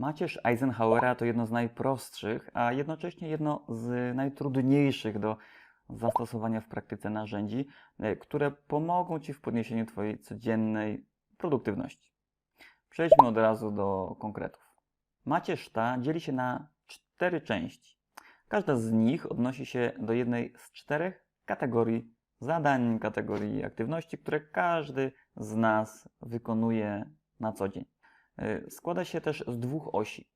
Macierz Eisenhowera to jedno z najprostszych, a jednocześnie jedno z najtrudniejszych do zastosowania w praktyce narzędzi, e, które pomogą Ci w podniesieniu Twojej codziennej produktywności. Przejdźmy od razu do konkretów. Macierz ta dzieli się na cztery części. Każda z nich odnosi się do jednej z czterech kategorii zadań, kategorii aktywności, które każdy z nas wykonuje na co dzień. Y, składa się też z dwóch osi.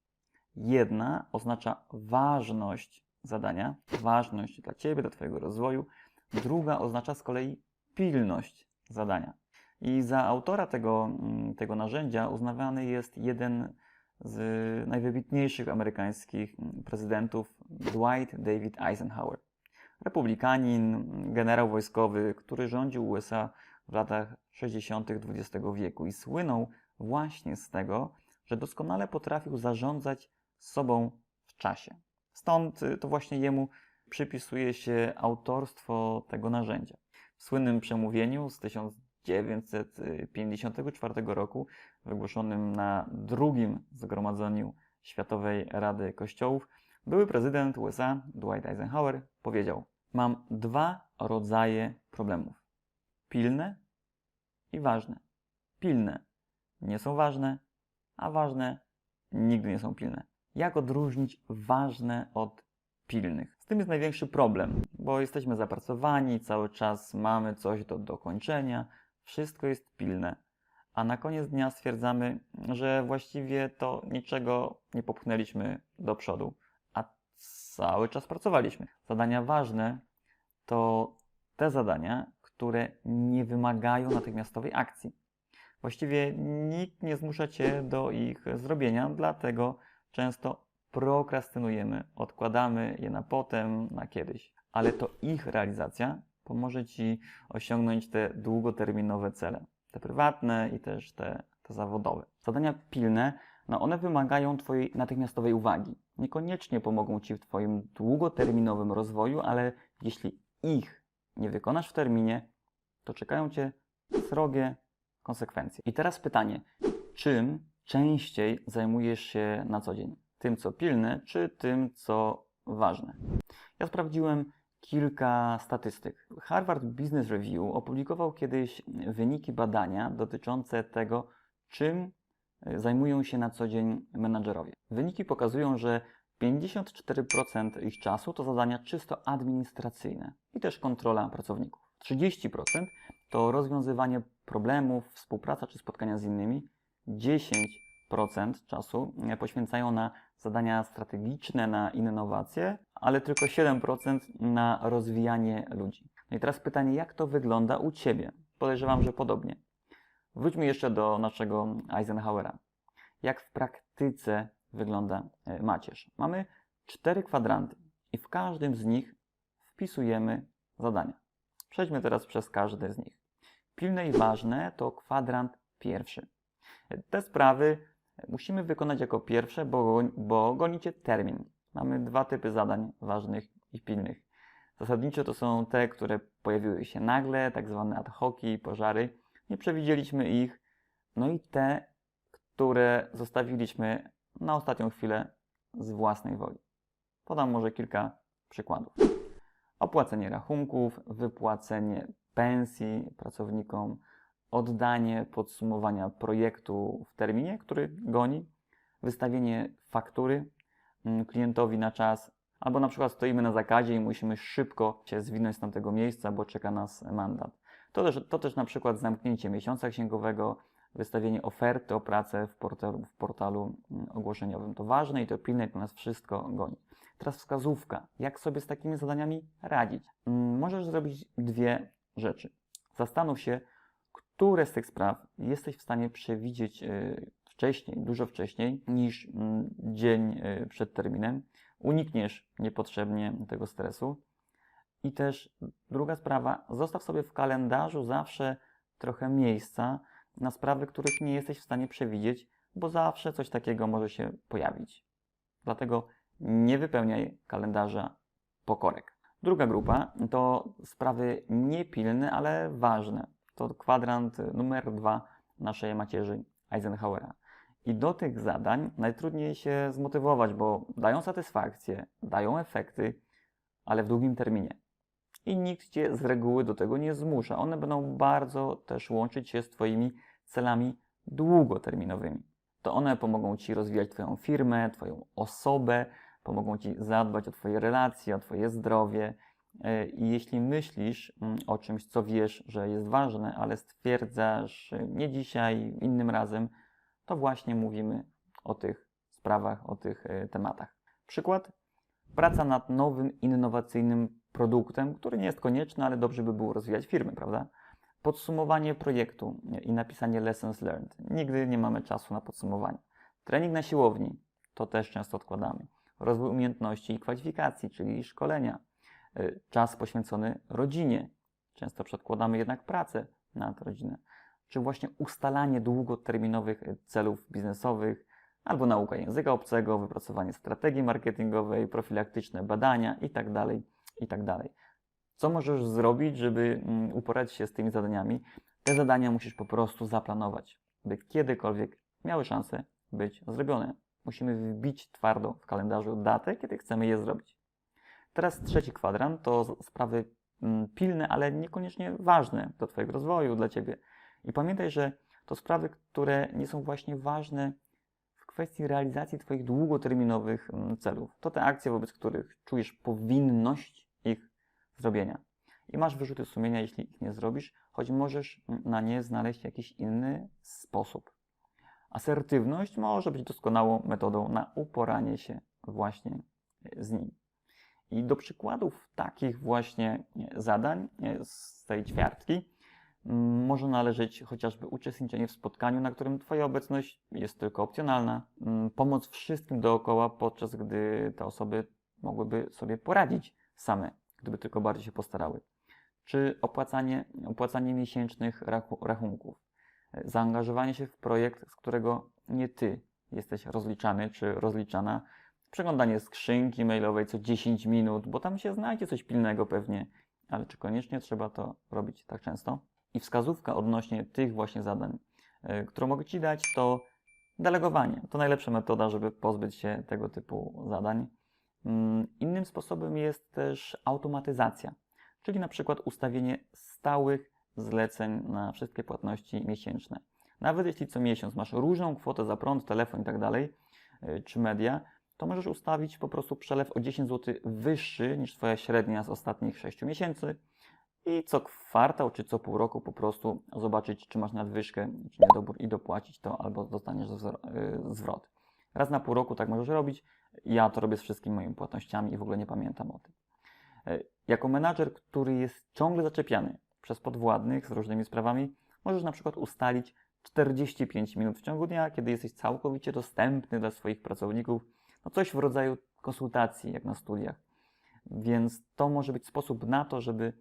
Jedna oznacza ważność zadania, ważność dla Ciebie, dla Twojego rozwoju. Druga oznacza z kolei pilność zadania. I za autora tego, mm, tego narzędzia uznawany jest jeden z najwybitniejszych amerykańskich mm, prezydentów, Dwight David Eisenhower. Republikanin, generał wojskowy, który rządził USA w latach 60. XX wieku i słynął właśnie z tego, że doskonale potrafił zarządzać sobą w czasie. Stąd y, to właśnie jemu przypisuje się autorstwo tego narzędzia. W słynnym przemówieniu z 1954 roku, wygłoszonym na drugim zgromadzeniu Światowej Rady Kościołów, były prezydent USA Dwight Eisenhower powiedział: Mam dwa rodzaje problemów: pilne i ważne. Pilne nie są ważne, a ważne nigdy nie są pilne. Jak odróżnić ważne od pilnych? Z tym jest największy problem, bo jesteśmy zapracowani, cały czas mamy coś do dokończenia, wszystko jest pilne, a na koniec dnia stwierdzamy, że właściwie to niczego nie popchnęliśmy do przodu, a cały czas pracowaliśmy. Zadania ważne to te zadania, które nie wymagają natychmiastowej akcji. Właściwie nikt nie zmusza Cię do ich zrobienia, dlatego często prokrastynujemy, odkładamy je na potem, na kiedyś. Ale to ich realizacja pomoże Ci osiągnąć te długoterminowe cele, te prywatne i też te, te zawodowe. Zadania pilne, no one wymagają Twojej natychmiastowej uwagi. Niekoniecznie pomogą Ci w Twoim długoterminowym rozwoju, ale jeśli ich nie wykonasz w terminie, to czekają Cię srogie konsekwencje. I teraz pytanie, czym częściej zajmujesz się na co dzień? Tym, co pilne, czy tym, co ważne? Ja sprawdziłem kilka statystyk. Harvard Business Review opublikował kiedyś wyniki badania dotyczące tego, czym zajmują się na co dzień menadżerowie. Wyniki pokazują, że 54% ich czasu to zadania czysto administracyjne i też kontrola pracowników. 30% to rozwiązywanie problemów, współpraca czy spotkania z innymi. 10% czasu poświęcają na zadania strategiczne, na innowacje, ale tylko 7% na rozwijanie ludzi. No i teraz pytanie, jak to wygląda u Ciebie? Podejrzewam, że podobnie. Wróćmy jeszcze do naszego Eisenhowera. Jak w praktyce wygląda e, macierz? Mamy cztery kwadranty i w każdym z nich wpisujemy zadania. Przejdźmy teraz przez każde z nich. Pilne i ważne to kwadrant pierwszy. Te sprawy musimy wykonać jako pierwsze, bo, bo gonicie termin. Mamy dwa typy zadań ważnych i pilnych. Zasadniczo to są te, które pojawiły się nagle, tak zwane ad hoc, pożary. Nie przewidzieliśmy ich. No i te, które zostawiliśmy na ostatnią chwilę z własnej woli. Podam może kilka przykładów opłacenie rachunków, wypłacenie pensji pracownikom, oddanie podsumowania projektu w terminie, który goni, wystawienie faktury mm, klientowi na czas, albo na przykład stoimy na zakazie i musimy szybko się zwinąć z tamtego miejsca, bo czeka nas mandat. To też, to też na przykład zamknięcie miesiąca księgowego, wystawienie oferty o pracę w portalu, w portalu mm, ogłoszeniowym. To ważne i to pilne, to nas wszystko goni. Teraz wskazówka, jak sobie z takimi zadaniami radzić. Mm, możesz zrobić dwie rzeczy. Zastanów się, które z tych spraw jesteś w stanie przewidzieć y, wcześniej, dużo wcześniej niż mm, dzień y, przed terminem. Unikniesz niepotrzebnie tego stresu. I też druga sprawa, zostaw sobie w kalendarzu zawsze trochę miejsca na sprawy, których nie jesteś w stanie przewidzieć, bo zawsze coś takiego może się pojawić. Dlatego nie wypełniaj kalendarza pokorek. Druga grupa to sprawy niepilne, ale ważne. To kwadrant numer dwa naszej macierzy Eisenhowera. I do tych zadań najtrudniej się zmotywować, bo dają satysfakcję, dają efekty, ale w długim terminie. I nikt cię z reguły do tego nie zmusza. One będą bardzo też łączyć się z Twoimi celami długoterminowymi. To one pomogą Ci rozwijać Twoją firmę, Twoją osobę, pomogą Ci zadbać o Twoje relacje, o Twoje zdrowie. E, I jeśli myślisz mm, o czymś, co wiesz, że jest ważne, ale stwierdzasz e, nie dzisiaj, innym razem, to właśnie mówimy o tych sprawach, o tych e, tematach. Przykład: praca nad nowym, innowacyjnym produktem, który nie jest konieczny, ale dobrze by było rozwijać firmy, prawda? Podsumowanie projektu i napisanie lessons learned. Nigdy nie mamy czasu na podsumowanie. Trening na siłowni to też często odkładamy. Rozwój umiejętności i kwalifikacji, czyli szkolenia. Y, Czas poświęcony rodzinie. Często przedkładamy jednak pracę nad rodzinę. Czy właśnie ustalanie długoterminowych y, celów biznesowych, albo nauka języka obcego, wypracowanie strategii marketingowej, profilaktyczne badania itd. itd. Co możesz zrobić, żeby mm, uporać się z tymi zadaniami? Te zadania musisz po prostu zaplanować, by kiedykolwiek miały szansę być zrobione. Musimy wbić twardo w kalendarzu datę, kiedy chcemy je zrobić. Teraz trzeci kwadrant to sprawy mm, pilne, ale niekoniecznie ważne do Twojego rozwoju, dla Ciebie. I pamiętaj, że to sprawy, które nie są właśnie ważne w kwestii realizacji Twoich długoterminowych mm, celów. To te akcje, wobec których czujesz powinność ich zrobienia. I masz wyrzuty sumienia, jeśli ich nie zrobisz, choć możesz mm, na nie znaleźć jakiś inny sposób. Asertywność może być doskonałą metodą na uporanie się właśnie z nimi. I do przykładów takich właśnie zadań z tej ćwiartki mm, może należeć chociażby uczestniczenie w spotkaniu, na którym Twoja obecność jest tylko opcjonalna, mm, pomoc wszystkim dookoła, podczas gdy te osoby mogłyby sobie poradzić same, gdyby tylko bardziej się postarały, czy opłacanie, opłacanie miesięcznych rachu- rachunków, zaangażowanie się w projekt, z którego nie Ty jesteś rozliczany czy rozliczana, przeglądanie skrzynki mailowej co 10 minut, bo tam się znajdzie coś pilnego pewnie, ale czy koniecznie trzeba to robić tak często? I wskazówka odnośnie tych właśnie zadań, y, którą mogę Ci dać, to delegowanie. To najlepsza metoda, żeby pozbyć się tego typu zadań. Mm, Innym sposobem jest też automatyzacja, czyli na przykład ustawienie stałych zleceń na wszystkie płatności miesięczne. Nawet jeśli co miesiąc masz różną kwotę za prąd, telefon i tak dalej, y, czy media, to możesz ustawić po prostu przelew o 10 zł wyższy niż Twoja średnia z ostatnich 6 miesięcy i co kwartał czy co pół roku po prostu zobaczyć, czy masz nadwyżkę, czy niedobór i dopłacić to albo dostaniesz y, zwrot. Raz na pół roku tak możesz robić. Ja to robię z wszystkimi moimi płatnościami i w ogóle nie pamiętam o tym. Y, Jako menadżer, który jest ciągle zaczepiany przez podwładnych z różnymi sprawami, możesz na przykład ustalić 45 minut w ciągu dnia, kiedy jesteś całkowicie dostępny dla swoich pracowników, no coś w rodzaju konsultacji, jak na studiach. Więc to może być sposób na to, żeby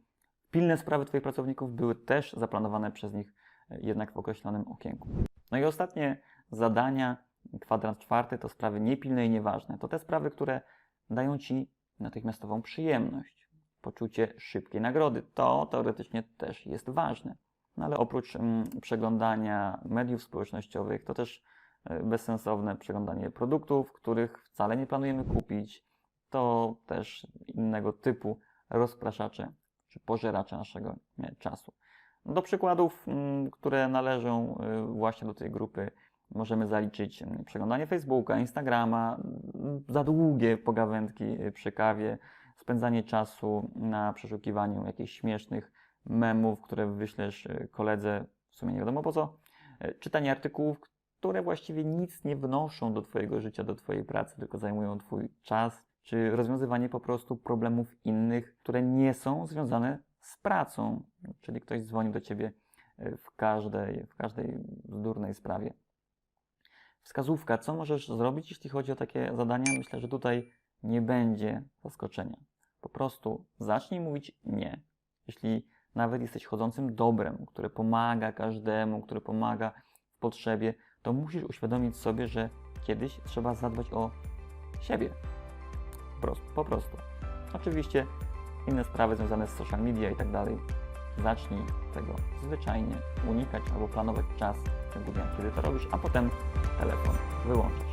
pilne sprawy Twoich pracowników były też zaplanowane przez nich e, jednak w określonym okienku. No i ostatnie zadania, kwadrant czwarty, to sprawy niepilne i nieważne. To te sprawy, które dają Ci natychmiastową przyjemność, poczucie szybkiej nagrody. To teoretycznie też jest ważne. No ale oprócz mm, przeglądania mediów społecznościowych, to też e, bezsensowne przeglądanie produktów, których wcale nie planujemy kupić. To też innego typu rozpraszacze czy pożeracze naszego e, czasu. Do przykładów, mm, które należą e, właśnie do tej grupy, możemy zaliczyć mm, przeglądanie Facebooka, Instagrama, za długie pogawędki e, przy kawie, spędzanie czasu na przeszukiwaniu jakichś śmiesznych memów, które wyślesz e, koledze, w sumie nie wiadomo po co, e, czytanie artykułów, które właściwie nic nie wnoszą do Twojego życia, do Twojej pracy, tylko zajmują Twój czas, czy rozwiązywanie po prostu problemów innych, które nie są związane z pracą, czyli ktoś dzwoni do Ciebie e, w każdej, w każdej bzdurnej sprawie. Wskazówka, co możesz zrobić, jeśli chodzi o takie zadania? Myślę, że tutaj nie będzie zaskoczenia. Po prostu zacznij mówić nie. Jeśli nawet jesteś chodzącym dobrem, które pomaga każdemu, które pomaga w potrzebie, to musisz uświadomić sobie, że kiedyś trzeba zadbać o siebie. Po prostu. Po prostu. Oczywiście inne sprawy związane z social media i tak dalej. Zacznij tego zwyczajnie unikać albo planować czas w ciągu dnia, kiedy to robisz, a potem telefon wyłączyć.